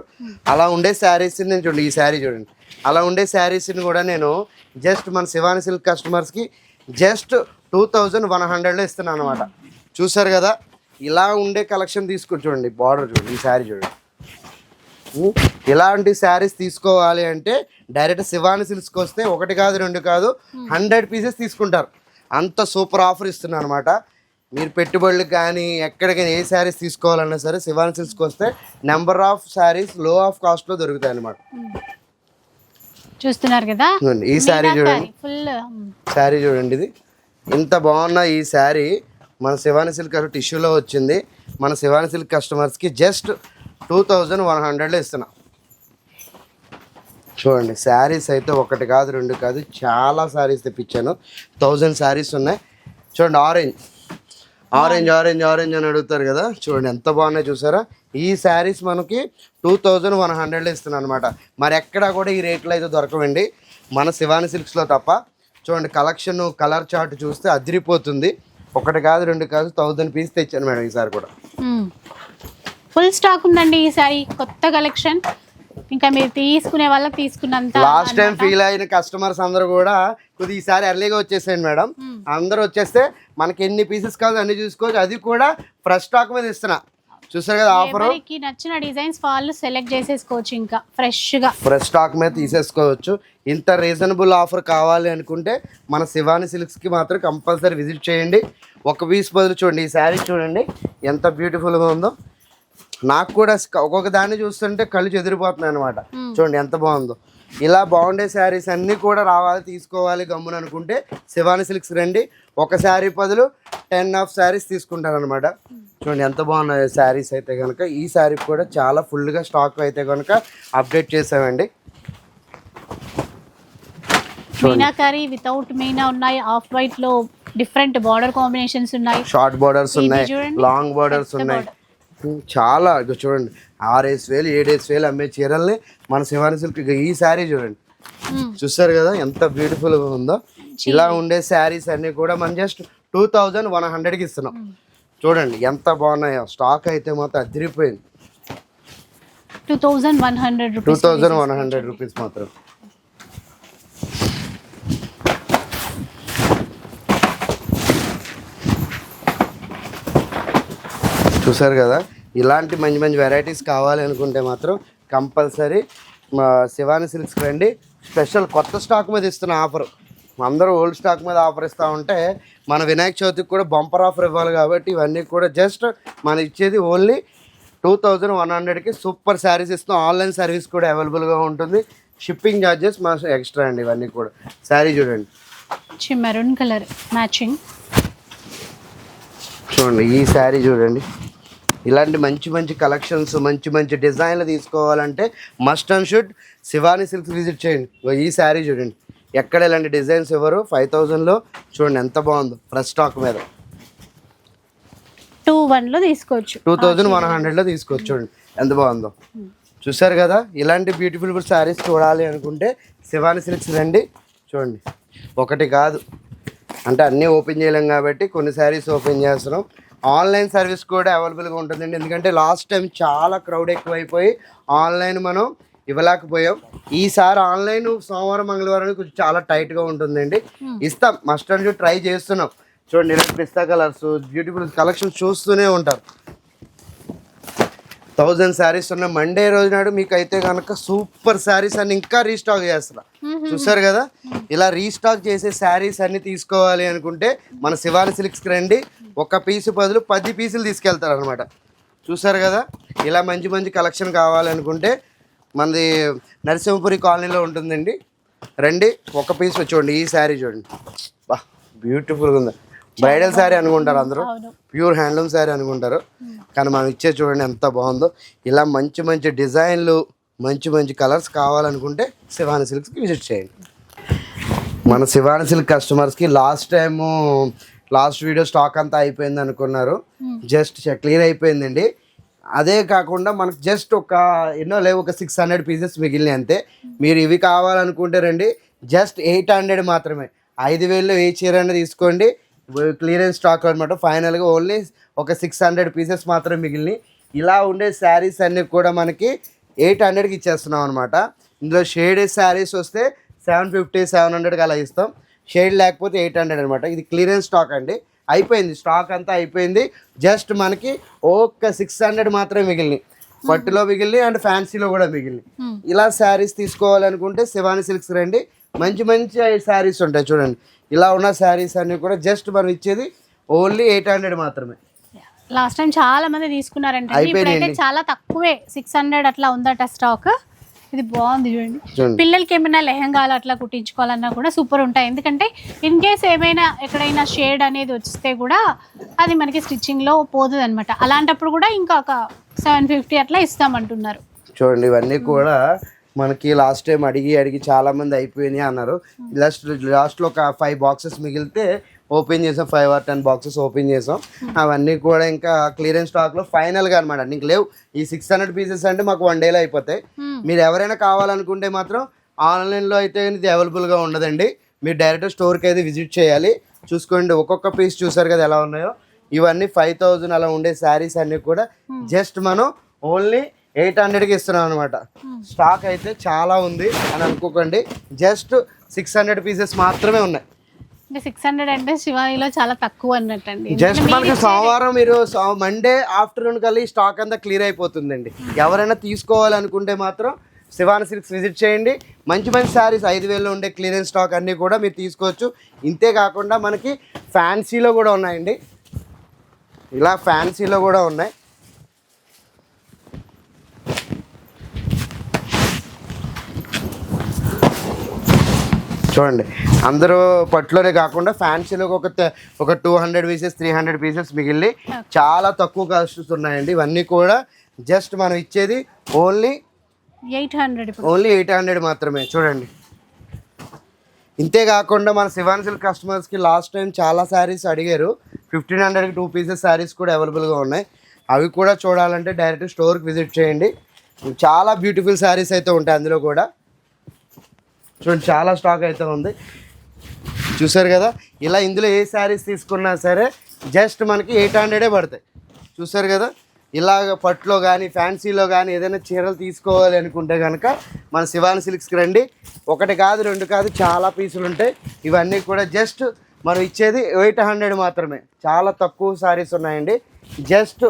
అలా ఉండే శారీస్ నేను చూడండి ఈ శారీ చూడండి. అలా ఉండే శారీస్ని కూడా నేను జస్ట్ మన శివాని సిల్క్ కస్టమర్స్కి జస్ట్ టూ థౌజండ్ వన్ హండ్రెడ్లో ఇస్తున్నాను అనమాట చూసారు కదా? ఇలా ఉండే కలెక్షన్ తీసుకుని చూడండి బార్డర్ చూడండి ఈ శారీ చూడండి. ఇలాంటి శారీస్ తీసుకోవాలి అంటే డైరెక్ట్ శివాని సిల్క్స్కి వస్తే ఒకటి కాదు రెండు కాదు హండ్రెడ్ పీసెస్ తీసుకుంటారు. అంత సూపర్ ఆఫర్ ఇస్తున్నారు అనమాట. మీరు పెట్టుబడులు కానీ ఎక్కడికైనా ఏ శారీస్ తీసుకోవాలన్నా సరే శివాని సిల్క్స్కి వస్తే నెంబర్ ఆఫ్ శారీస్లో ఆఫ్ కాస్ట్లో దొరుకుతాయి అనమాట చూస్తున్నారు కదా? ఈ శారీ చూడండి. ఫుల్ శారీ చూడండి ఇది. ఇంత బాగున్న ఈ శారీ మన శివాని సిల్క్ టిష్యూలో వచ్చింది. మన శివాని సిల్క్ కస్టమర్స్కి జస్ట్ టూ థౌజండ్ వన్ హండ్రెడ్లో ఇస్తున్నా. చూడండి శారీస్ అయితే ఒకటి కాదు రెండు కాదు చాలా శారీస్ తెప్పించాను. థౌజండ్ శారీస్ ఉన్నాయి. చూడండి ఆరెంజ్. ఆరెంజ్ ఆరెంజ్ ఆరెంజ్ అని అడుగుతారు కదా. చూడండి ఎంత బాగున్నాయి చూసారా? ఈ శారీస్ మనకి టూ థౌజండ్ వన్ హండ్రెడ్లో ఇస్తున్నాను అనమాట మరి ఎక్కడా కూడా ఈ రేట్లో అయితే దొరకవండి. మన శివాని సిల్క్స్లో తప్ప. చూడండి కలెక్షన్ కలర్ చార్ట్ చూస్తే అదిరిపోతుంది. ఒకటి కాదు రెండు కాదు థౌజండ్ పీస్ తెచ్చాను మేడం ఈసారి కూడా. ఫుల్ స్టాక్ ఉందండి ఈ సారీ కొత్త కలెక్షన్. ఇంకా మీరు తీసుకునే వాళ్ళకి తీసుకున్నంత లాస్ట్ టైం ఫీల్ అయిన కస్టమర్స్ అందరూ కూడా కొద్దిగా ఈసారి ఎర్లీగా వచ్చేసేయండి మేడం. అందరూ వచ్చేస్తే మనకి ఎన్ని పీసెస్ కావాలి అన్ని చూసుకోవచ్చు. అది కూడా ఫ్రెష్ స్టాక్ మీద ఇస్తున్నా. చూసారు కదా ఆఫర్ నచ్చిన డిజైన్స్ వాళ్ళు సెలెక్ట్ చేసేసుకోవచ్చు ఇంకా ఫ్రెష్గా ఫ్రెష్ స్టాక్ మీద తీసేసుకోవచ్చు. ఇంత రీజనబుల్ ఆఫర్ కావాలి అనుకుంటే మన శివాని సిల్క్స్కి మాత్రం కంపల్సరీ విజిట్ చేయండి. ఒక పీస్ బదులు చూడండి. ఈ శారీ చూడండి. ఎంత బ్యూటిఫుల్గా ఉందో. నాకు కూడా ఒక్కొక్క దాన్ని చూస్తుంటే కళ్ళు చెదిరిపోతున్నాయి అనమాట చూడండి ఎంత బాగుందో. ఇలా బాగుండే శారీస్ అన్నీ కూడా రావాలి తీసుకోవాలి గమ్మున అనుకుంటే శివాని సిల్క్స్ రండి. ఒక శారీ బదులు టెన్ ఆఫ్ శారీస్ తీసుకుంటారనమాట చూడండి ఎంత బాగున్నాయి శారీస్ అయితే కనుక ఈ శారీ కూడా చాలా ఫుల్గా స్టాక్ అయితే కనుక అప్డేట్ చేసామండి. మీనాకారి వితౌట్ మీనా ఉన్నాయి. ఆఫ్ వైట్లో డిఫరెంట్ బార్డర్ కాంబినేషన్స్ ఉన్నాయి. షార్ట్ బార్డర్స్ ఉన్నాయి. లాంగ్ బార్డర్స్ ఉన్నాయి. చాలా ఇగో చూడండి ఆరేసి వేలు ఏడేసి వేలు అమ్మే చీరల్ని మన శివాని సిల్క్ ఇగో ఈ శారీ చూడండి. చూస్తారు కదా ఎంత బ్యూటిఫుల్గా ఉందో. ఇలా ఉండే శారీస్ అన్ని కూడా మనం జస్ట్ టూ థౌజండ్ వన్ హండ్రెడ్కి ఇస్తున్నాం. చూడండి ఎంత బాగున్నాయో. స్టాక్ అయితే మాత్రం అదిరిపోయింది. Two thousand one hundred two thousand one hundred rupees మాత్రం. చూసారు కదా? ఇలాంటి మంచి మంచి వెరైటీస్ కావాలి అనుకుంటే మాత్రం కంపల్సరీ మా శివాని సిల్క్స్ రండి. స్పెషల్ కొత్త స్టాక్ మీద ఇస్తున్న ఆఫర్ అందరూ ఓల్డ్ స్టాక్ మీద ఆఫర్ ఇస్తూ ఉంటే మన వినాయక చవితికి కూడా బంపర్ ఆఫర్ ఇవ్వాలి కాబట్టి ఇవన్నీ కూడా జస్ట్ మనం ఇచ్చేది ఓన్లీ టూ థౌజండ్ వన్ హండ్రెడ్కి సూపర్ శారీస్ ఇస్తాం ఆన్లైన్ సర్వీస్ కూడా అవైలబుల్గా ఉంటుంది. షిప్పింగ్ ఛార్జెస్ మా ఎక్స్ట్రా అండి ఇవన్నీ కూడా. శారీ చూడండి. మెరూన్ కలర్ మ్యాచింగ్ చూడండి ఈ శారీ చూడండి. ఇలాంటి మంచి మంచి కలెక్షన్స్ మంచి మంచి డిజైన్లు తీసుకోవాలంటే must and should Shivani silks visit చేయండి. ఈ శారీ చూడండి. ఎక్కడ ఇలాంటి డిజైన్స్ ఎవరు ఫైవ్ థౌజండ్లో చూడండి ఎంత బాగుందో. ఫ్రెష్ స్టాక్ మీద. టూ వన్లో తీసుకోవచ్చు. టూ థౌజండ్ వన్ హండ్రెడ్లో తీసుకోవచ్చు చూడండి. ఎంత బాగుందో. చూసారు కదా? ఇలాంటి బ్యూటిఫుల్ శారీస్ చూడాలి అనుకుంటే శివాని సిల్క్స్ రండి. చూడండి. ఒకటి కాదు. అంటే అన్నీ ఓపెన్ చేయలేం కాబట్టి కొన్ని శారీస్ ఓపెన్ చేస్తున్నాం. ఆన్లైన్ సర్వీస్ కూడా అవైలబుల్గా ఉంటుందండి. ఎందుకంటే లాస్ట్ టైం చాలా క్రౌడ్ ఎక్కువైపోయి ఆన్లైన్ మనం ఇవ్వలేకపోయాం. ఈసారి ఆన్లైన్ సోమవారం మంగళవారం కొంచెం చాలా టైట్గా ఉంటుందండి. ఇస్తాం. మస్ట్ అండ్ ట్రై చేస్తున్నాం. చూడండి పిస్తా కలర్స్ బ్యూటిఫుల్ కలెక్షన్ చూస్తూనే ఉంటారు. థౌజండ్ శారీస్ ఉన్న మండే రోజు నాడు మీకు అయితే కనుక సూపర్ శారీస్ అన్ని ఇంకా రీస్టాక్ చేస్తున్నా. చూసారు కదా? ఇలా రీస్టాక్ చేసే శారీస్ అన్ని తీసుకోవాలి అనుకుంటే మన శివాని సిల్క్స్కి రండి. ఒక పీసు బదులు పది పీసులు తీసుకెళ్తారు అనమాట చూసారు కదా? ఇలా మంచి మంచి కలెక్షన్ కావాలనుకుంటే మనది నరసింహపురి కాలనీలో ఉంటుందండి. రండి ఒక పీస్ చూడండి ఈ శారీ చూడండి. బా బ్యూటిఫుల్గా ఉంది. బ్రైడల్ శారీ అనుకుంటారు అందరూ. ప్యూర్ హ్యాండ్లూమ్ శారీ అనుకుంటారు. కానీ మనం ఇచ్చే చూడండి ఎంత బాగుందో. ఇలా మంచి మంచి డిజైన్లు మంచి మంచి కలర్స్ కావాలనుకుంటే శివాని సిల్క్స్కి విజిట్ చేయండి. మన శివాని సిల్క్ కస్టమర్స్కి last time last video stock అంతా అయిపోయింది అనుకున్నారు. జస్ట్ క్లియర్ అయిపోయిందండి. అదే కాకుండా మనకు జస్ట్ ఒక ఎన్నో లేవు ఒక సిక్స్ హండ్రెడ్ పీసెస్ మిగిలినాయి అంతే. మీరు ఇవి కావాలనుకుంటే రండి. జస్ట్ ఎయిట్ హండ్రెడ్ మాత్రమే. ఐదు వేలు ఏ చీర అనేది తీసుకోండి. క్లియరెన్స్ స్టాక్ అనమాట ఫైనల్గా ఓన్లీ ఒక సిక్స్ హండ్రెడ్ పీసెస్ మాత్రం మిగిలినాయి ఇలా ఉండే శారీస్ అన్నీ కూడా మనకి ఎయిట్ హండ్రెడ్కి ఇచ్చేస్తున్నాం అనమాట ఇందులో షేడ్ శారీస్ వస్తే సెవెన్ ఫిఫ్టీ సెవెన్ హండ్రెడ్కి అలా ఇస్తాం. షేడ్ లేకపోతే ఎయిట్ హండ్రెడ్ అనమాట ఇది క్లియరెన్స్ స్టాక్ అండి. అయిపోయింది. స్టాక్ అంతా అయిపోయింది. జస్ట్ మనకి ఒక్క సిక్స్ హండ్రెడ్ మాత్రమే మిగిలినాయి పట్టులో మిగిలినాయి అండ్ ఫ్యాన్సీలో కూడా మిగిలినాయి Hmm. ఇలా శారీస్ తీసుకోవాలనుకుంటే శివాని సిల్క్స్ రండి. మంచి మంచి శారీస్ ఉంటాయి చూడండి. ఇలా ఉన్న శారీస్ అన్నీ కూడా జస్ట్ మనం ఇచ్చేది ఓన్లీ ఎయిట్ హండ్రెడ్ మాత్రమే. లాస్ట్ టైం చాలా మంది తీసుకున్నారంటే ఇప్పుడైతే. చాలా తక్కువే. సిక్స్ హండ్రెడ్ అట్లా ఉందట స్టాక్. ఇది బాగుంది చూడండి. చూడండి. పిల్లలకి ఏమైనా లెహంగాలు అట్లా కుట్టించుకోవాలన్నా కూడా సూపర్ ఉంటాయి. ఎందుకంటే ఇన్ కేస్ ఏమైనా ఎక్కడైనా షేడ్ అనేది వస్తే కూడా అది మనకి స్టిచ్చింగ్లో పోతుంది అనమాట అలాంటప్పుడు కూడా ఇంకా ఒక సెవెన్ ఫిఫ్టీ అట్లా ఇస్తామంటున్నారు. చూడండి ఇవన్నీ కూడా మనకి లాస్ట్ టైం అడిగి అడిగి చాలా మంది అయిపోయినాయి అన్నారు. లాస్ట్ లాస్ట్లో ఒక ఫైవ్ బాక్సెస్ మిగిలితే ఓపెన్ చేసాం. Five or ten boxes open చేసాం. అవన్నీ కూడా ఇంకా క్లియరెన్స్ స్టాక్లో ఫైనల్గా అనమాట నీకు లేవు. ఈ సిక్స్ హండ్రెడ్ పీసెస్ అంటే మాకు వన్ డేలో అయిపోతాయి. Hmm. మీరు ఎవరైనా కావాలనుకుంటే మాత్రం ఆన్లైన్లో అయితే ఇది అవైలబుల్గా ఉండదండి. మీరు డైరెక్ట్ స్టోర్కి అయితే విజిట్ చేయాలి. చూసుకోండి ఒక్కొక్క పీస్ చూసారు కదా ఎలా ఉన్నాయో. ఇవన్నీ ఫైవ్ థౌజండ్ అలా ఉండే శారీస్ అన్నీ కూడా జస్ట్ మనం ఓన్లీ ఎయిట్ హండ్రెడ్కి ఇస్తున్నాం అనమాట స్టాక్ అయితే చాలా ఉంది అని అనుకోకండి. జస్ట్ సిక్స్ హండ్రెడ్ పీసెస్ మాత్రమే ఉన్నాయి. సిక్స్ హండ్రెడ్ అంటే శివానిలో చాలా తక్కువ అన్నట్టండి. జస్ట్ మనకి సోమవారం మీరు మండే ఆఫ్టర్నూన్ కల్లా ఈ స్టాక్ అంతా క్లియర్ అయిపోతుందండి. ఎవరైనా తీసుకోవాలనుకుంటే మాత్రం శివాని సిల్క్స్ విజిట్ చేయండి. మంచి మంచి శారీస్ ఐదు వేలు ఉండే క్లియరెన్స్ స్టాక్ అన్నీ కూడా మీరు తీసుకోవచ్చు. ఇంతే కాకుండా మనకి ఫ్యాన్సీలో కూడా ఉన్నాయండి. ఇలా ఫ్యాన్సీలో కూడా ఉన్నాయి. చూడండి. అందరూ పట్టులోనే కాకుండా ఫ్యాన్సీలో ఒక ఒక two hundred pieces three hundred pieces మిగిలి చాలా తక్కువ కాస్ట్ ఉన్నాయండి. ఇవన్నీ కూడా జస్ట్ మనం ఇచ్చేది only eight hundred only eight hundred మాత్రమే. చూడండి. ఇంతే కాకుండా మన శివాన్ సిల్క్ కస్టమర్స్కి లాస్ట్ టైం చాలా శారీస్ అడిగారు. ఫిఫ్టీన్ హండ్రెడ్కి టూ పీసెస్ శారీస్ కూడా అవైలబుల్గా ఉన్నాయి. అవి కూడా చూడాలంటే డైరెక్ట్ స్టోర్కి విజిట్ చేయండి. చాలా బ్యూటిఫుల్ శారీస్ అయితే ఉంటాయి అందులో కూడా. చూడండి చాలా స్టాక్ అయితే ఉంది. చూసారు కదా? ఇలా ఇందులో ఏ శారీస్ తీసుకున్నా సరే జస్ట్ మనకి ఎయిట్ హండ్రెడే పడతాయి. చూసారు కదా? ఇలాగ పట్టులో కానీ ఫ్యాన్సీలో కానీ ఏదైనా చీరలు తీసుకోవాలి అనుకుంటే కనుక మన శివాని సిల్క్స్కి రండి. ఒకటి కాదు రెండు కాదు చాలా పీసులు ఉంటాయి. ఇవన్నీ కూడా జస్ట్ మనం ఇచ్చేది ఎయిట్ హండ్రెడ్ మాత్రమే. చాలా తక్కువ శారీస్ ఉన్నాయండి. జస్ట్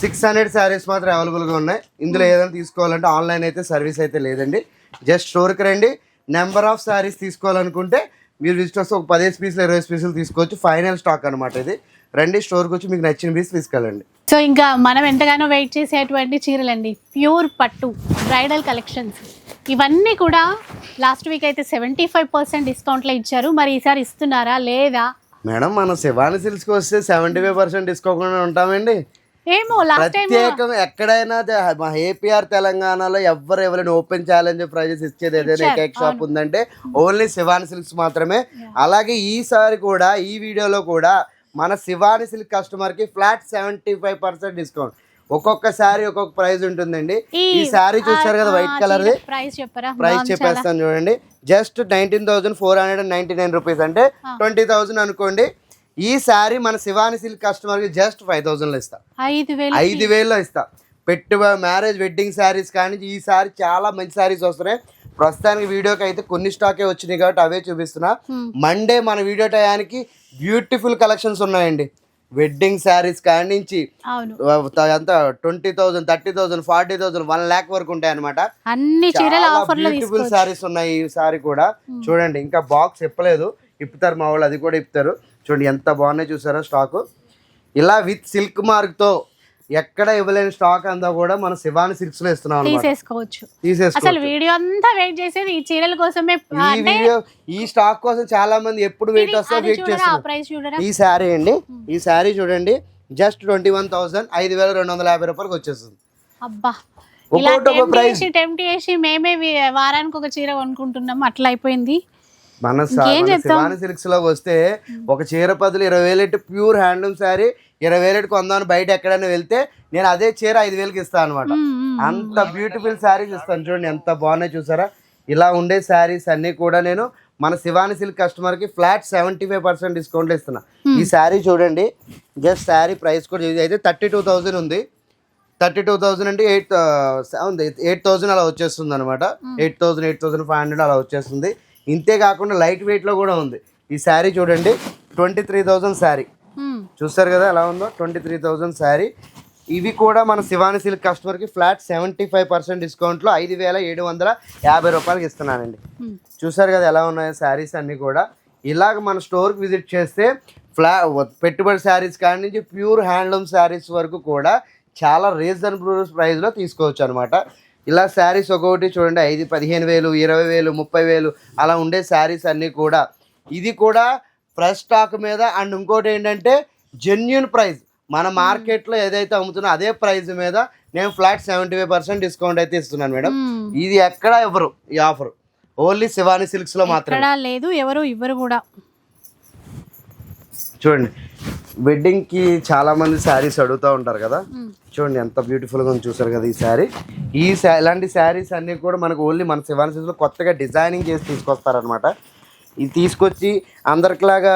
సిక్స్ హండ్రెడ్ శారీస్ మాత్రం అవైలబుల్గా ఉన్నాయి. ఇందులో ఏదైనా తీసుకోవాలంటే ఆన్లైన్ అయితే సర్వీస్ అయితే లేదండి. జస్ట్ స్టోర్కి రండి. నెంబర్ ఆఫ్ శారీస్ తీసుకోవాలనుకుంటే మీరు విజిట్ వస్తే ఒక పదిహేను పీసులు ఇరవై పీసులు తీసుకోవచ్చు. ఫైనల్ స్టాక్ అనమాట ఇది. రండి స్టోర్కి వచ్చి మీకు నచ్చిన పీస్ తీసుకెళ్ళండి. సో ఇంకా మనం ఎంతగానో వెయిట్ చేసేటువంటి చీరలండి. ప్యూర్ పట్టు బ్రైడల్ కలెక్షన్స్ ఇవన్నీ కూడా లాస్ట్ వీక్ అయితే సెవెంటీ ఫైవ్ పర్సెంట్ డిస్కౌంట్లో ఇచ్చారు. మరి ఈసారి ఇస్తున్నారా లేదా? మేడం మనం శివాని సిల్క్స్కి వస్తే సెవెంటీ ఫైవ్ పర్సెంట్ డిస్కోకుండా ఉంటామండి. ఏమో లాస్ట్ టైం ప్రత్యేకంగా ఎక్కడైనా మా ఏపీఆర్ తెలంగాణలో ఎవరు ఎవరైనా ఓపెన్ ఛాలెంజ్ ప్రైజెస్ ఇచ్చేది ఏదైనా ఏకైక షాప్ ఉందంటే ఓన్లీ శివాని సిల్క్స్ మాత్రమే. అలాగే ఈసారి కూడా ఈ వీడియోలో కూడా మన శివాని సిల్క్ కస్టమర్కి flat seventy five percent discount. ఒక్కొక్క శారీ ఒక్కొక్క ప్రైస్ ఉంటుందండి. ఈ శారీ చూసారు కదా వైట్ కలర్ ప్రైస్ చెప్పరా? ప్రైస్. చెప్పేస్తాను చూడండి. Just nineteen thousand four hundred and ninety nine rupees అంటే ట్వంటీ థౌసండ్ అనుకోండి. ఈ శారీ మన శివాని సిల్క్ కస్టమర్కి జస్ట్ ఫైవ్ థౌజండ్లో ఇస్తా. ఐదు వేలు ఐదు వేల్లో ఇస్తా. పెట్టుబ మ్యారేజ్ వెడ్డింగ్ శారీస్ కానీ ఈ సారీ చాలా మంచి శారీస్ వస్తున్నాయి. ప్రస్తుతానికి వీడియోకి అయితే కొన్ని స్టాకే వచ్చినాయి కాబట్టి అవే చూపిస్తున్నా. మండే మన వీడియో టయానికి బ్యూటిఫుల్ కలెక్షన్స్ ఉన్నాయండి. వెడ్డింగ్ శారీస్ కాడి నుంచి అంతా twenty thousand thirty thousand forty thousand one lakh వరకు ఉంటాయి అనమాట అన్ని లో బ్యూటిఫుల్ శారీస్ ఉన్నాయి ఈ సారీ కూడా. చూడండి ఇంకా బాక్స్ ఇప్పలేదు ఇప్పుతారు మా వాళ్ళు అది కూడా ఇప్పుతారు. చూడండి ఎంత బాగున్నాయి చూసారా స్టాక్? ఇలా విత్ సిల్క్ మార్క్తో ఎక్కడ ఇవ్వలేని స్టాక్ అంతా కూడా మన శివాని సిల్క్స్లో ఇస్తున్నాం తీసేసుకోవచ్చు. తీసేసుకో అసలు వీడియో అంతా వెయిట్ చేసేది ఈ చీరల కోసమే ఈ వీడియో ఈ స్టాక్ కోసం చాలా మంది ఎప్పుడు వెయిట్ వస్తే అది వెయిట్ చూడరా ఈ శారీ అండి ఈ శారీ చూడండి జస్ట్ ట్వంటీ వన్ థౌసండ్ ఐదు వేల రెండు వందల యాభై రూపాయలకి వచ్చేస్తుంది అబ్బా ఒక్కొక్కటి ప్రైస్ చేసి టెంప్ట్ చేసి మేమే వారానికి ఒక చీర కొనుక్కుంటున్నాం అట్లా అయిపోయింది. మన? శివాని సిల్క్స్లోకి వస్తే ఒక చీర పదులు ఇరవై వేలు ప్యూర్ హ్యాండ్లూమ్ శారీ ఇరవై వేలు కొందామని బయట ఎక్కడైనా వెళ్తే నేను అదే చీర ఐదు వేలకి ఇస్తాను అనమాట. అంత బ్యూటిఫుల్ శారీస్ ఇస్తాను చూడండి ఎంత బాగున్నాయి చూసారా? ఇలా ఉండే శారీస్ అన్ని కూడా నేను మన శివాని సిల్క్ కస్టమర్కి flat seventy five percent discount ఇస్తున్నా. ఈ శారీ చూడండి జస్ట్ శారీ ప్రైస్ కూడా ఇది అయితే థర్టీ టూ థౌజండ్ ఉంది. థర్టీ టూ థౌసండ్ అంటే ఎయిట్ ఎయిట్ థౌసండ్ అలా వచ్చేస్తుంది అనమాట eight thousand eight thousand five hundred అలా వచ్చేస్తుంది. ఇంతే కాకుండా లైట్ వెయిట్లో కూడా ఉంది. ఈ శారీ చూడండి ట్వంటీ త్రీ థౌసండ్ శారీ. చూస్తారు కదా ఎలా ఉందో? Twenty three thousand sari. ఇవి కూడా మన శివాని సిల్క్ కస్టమర్కి ఫ్లాట్ సెవెంటీ ఫైవ్ పర్సెంట్ డిస్కౌంట్లో ఐదు వేల ఏడు వందల యాభై రూపాయలకి ఇస్తున్నానండి. చూసారు కదా ఎలా ఉన్నాయో శారీస్ అన్నీ కూడా. ఇలాగ మన స్టోర్కి విజిట్ చేస్తే ఫ్లా పెట్టుబడి శారీస్ కాడి నుంచి ప్యూర్ హ్యాండ్లూమ్ శారీస్ వరకు కూడా చాలా రీజనబుల్ ప్రైస్లో తీసుకోవచ్చు అనమాట ఇలా శారీస్ ఒక్కొక్కటి చూడండి ఐదు పదిహేను వేలు ఇరవై వేలు ముప్పై వేలు అలా ఉండే శారీస్ అన్నీ కూడా. ఇది కూడా ఫ్రెష్ స్టాక్ మీద అండ్ ఇంకోటి ఏంటంటే జెన్యున్ ప్రైస్ మన మార్కెట్లో ఏదైతే అమ్ముతున్నా అదే ప్రైస్ మీద నేను flat seventy five percent discount అయితే ఇస్తున్నాను మేడం. మ్మ్. ఇది ఎక్కడ ఇవ్వరు ఈ ఆఫర్ ఓన్లీ శివాని సిల్క్స్లో మాత్రమే. లేదు ఎవరు ఇవ్వరు కూడా. చూడండి వెడ్డింగ్కి చాలా మంది శారీస్ అడుగుతూ ఉంటారు కదా. చూడండి ఎంత బ్యూటిఫుల్గా చూసారు కదా ఈ శారీ ఈ ఇలాంటి శారీస్ అన్ని కూడా మనకు ఓన్లీ మన శివాని లో కొత్తగా డిజైనింగ్ చేసి తీసుకొస్తారనమాట ఇది తీసుకొచ్చి అందరికిలాగా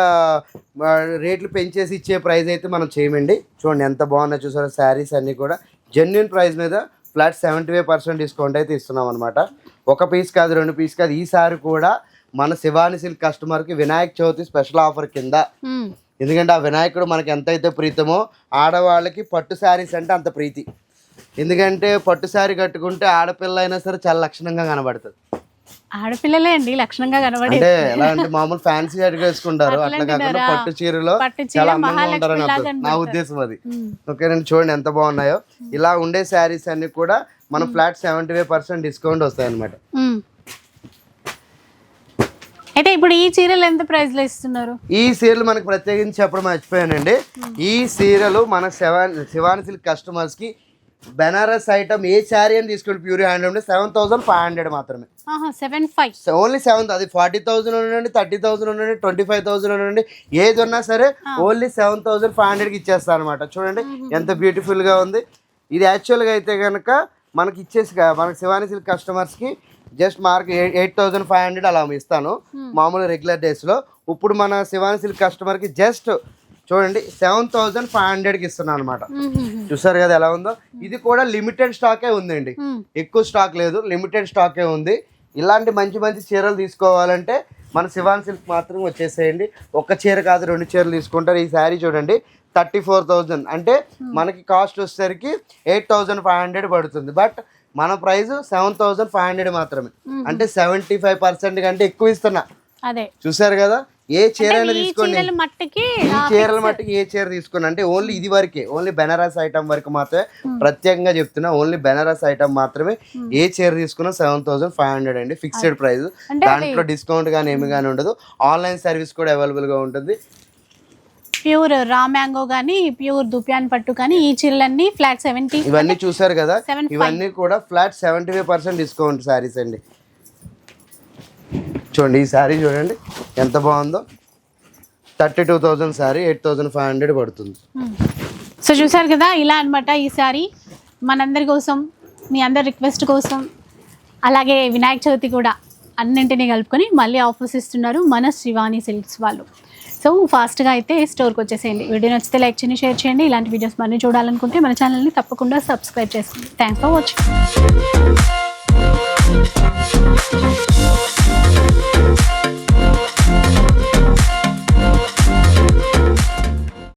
రేట్లు పెంచేసి ఇచ్చే ప్రైస్ అయితే మనం చేయమండి. చూడండి ఎంత బాగున్నాయి చూసారా శారీస్ అన్నీ కూడా. జెన్యున్ ప్రైస్ మీద flat seventy five percent discount అయితే ఇస్తున్నాం అనమాట ఒక పీస్ కాదు రెండు పీస్ కాదు. ఈసారి కూడా మన శివాని సిల్క్ కస్టమర్కి వినాయక చవితి స్పెషల్ ఆఫర్ కింద. ఎందుకంటే ఆ వినాయకుడు మనకి ఎంతైతే ప్రీతమో ఆడవాళ్ళకి పట్టు శారీస్ అంటే అంత ప్రీతి. ఎందుకంటే పట్టు శారీ కట్టుకుంటే ఆడపిల్ల అయినా సరే చాలా లక్షణంగా కనబడుతుంది. ఆడపిల్లలే అండి లక్షణంగా కనబడి అంటే ఎలా అంటే మామూలు ఫ్యాన్సీ వేసుకుంటారు. అట్లా కాకుండా? పట్టు చీరలో చాలా అందంగా ఉంటారని నా. ఉద్దేశం అది. ఓకేనండి చూడండి ఎంత బాగున్నాయో. ఇలా ఉండే శారీస్ అన్ని కూడా మన flat seventy five percent discount వస్తాయి అనమాట. అయితే ఇప్పుడు ఈ చీరలు ఎంత ప్రైస్లో ఇస్తున్నారు? ఈ సీరలు మనకు ప్రత్యేకించి చెప్పడం మర్చిపోయానండి. ఈ సీరలు మన శివాని సిల్క్ కస్టమర్స్కి బెనారస్ ఐటమ్ ఏ శారీ అని తీసుకుంటే pure hand seven thousand five hundred మాత్రమే. Seven five. ఓన్లీ సెవెన్ అది ఫార్టీ థౌసండ్ ఉండండి థర్టీ థౌసండ్ ఉండండి ట్వంటీ ఫైవ్ థౌసండ్ ఉండండి ఏది ఉన్నా సరే ఓన్లీ సెవెన్ థౌసండ్ ఫైవ్ హండ్రెడ్కి ఇచ్చేస్తాను అనమాట చూడండి ఎంత బ్యూటిఫుల్గా ఉంది. ఇది యాక్చువల్గా అయితే కనుక మనకి ఇచ్చేసి మనకి శివాని సిల్క్ కస్టమర్స్కి just mark eight thousand five hundred అలా ఇస్తాను. మామూలు రెగ్యులర్ డేస్లో ఇప్పుడు మన శివాని సిల్క్ కస్టమర్కి జస్ట్ చూడండి సెవెన్ థౌసండ్ ఫైవ్ హండ్రెడ్కి ఇస్తున్నాను అనమాట చూసారు కదా ఎలా ఉందో? ఇది కూడా లిమిటెడ్ స్టాకే ఉందండి. ఎక్కువ స్టాక్ లేదు లిమిటెడ్ స్టాకే ఉంది. ఇలాంటి మంచి మంచి చీరలు తీసుకోవాలంటే మన శివాన్ సిల్క్ మాత్రం వచ్చేసేయండి. ఒక్క చీర కాదు రెండు చీరలు తీసుకుంటారు. ఈ శారీ చూడండి థర్టీ ఫోర్ థౌజండ్ అంటే మనకి కాస్ట్ వచ్చేసరికి ఎయిట్ థౌజండ్ ఫైవ్ హండ్రెడ్ పడుతుంది. బట్ మన price seven thousand five hundred మాత్రమే. అంటే సెవెంటీ ఫైవ్ పర్సెంట్ కంటే ఎక్కువ ఇస్తున్నా. అదే. చూసారు కదా? ఏ చీర అయినా తీసుకోండి. చీరల మట్టుకి ఈ చీరల మట్టుకు ఏ చీర తీసుకున్నా అంటే ఓన్లీ ఇది వరకే ఓన్లీ బెనారస్ ఐటమ్ వరకు మాత్రమే. ప్రత్యేకంగా చెప్తున్నా ఓన్లీ బెనారస్ ఐటమ్ మాత్రమే. ఏ చీర తీసుకున్నా సెవెన్ థౌసండ్ ఫైవ్ హండ్రెడ్ అండి ఫిక్స్డ్ ప్రైస్. దాంట్లో డిస్కౌంట్ కానీ ఏమి కానీ ఉండదు. ఆన్లైన్ సర్వీస్ కూడా అవైలబుల్గా ఉంటుంది. ప్యూర్ రా మ్యాంగో కానీ ప్యూర్ దుప్యాన్ పట్టు కానీ ఈ చీరలన్నీ ఫ్లాట్ సెవెంటీ ఇవన్నీ చూసారు కదా. ఇవన్నీ కూడా flat seventy five percent discount saris అండి. చూడండి ఈ శారీ చూడండి ఎంత బాగుందో. Thirty two thousand sari eight thousand five hundred పడుతుంది. సో చూసారు కదా ఇలా అన్నమాట ఈసారి మనందరి కోసం మీ అందరి రిక్వెస్ట్ కోసం అలాగే వినాయక చవితి కూడా అన్నింటినీ కలుపుకొని మళ్ళీ ఆఫర్స్ ఇస్తున్నారు మన శివాని సిల్క్స్ వాళ్ళు. సో ఫాస్ట్గా అయితే స్టోర్కి వచ్చేసేయండి. వీడియో నచ్చితే లైక్ చేయండి షేర్ చేయండి. ఇలాంటి వీడియోస్ మనీ చూడాలనుకుంటే మన ఛానల్ని తప్పకుండా సబ్స్క్రైబ్ చేసుకోండి. Thanks for watching.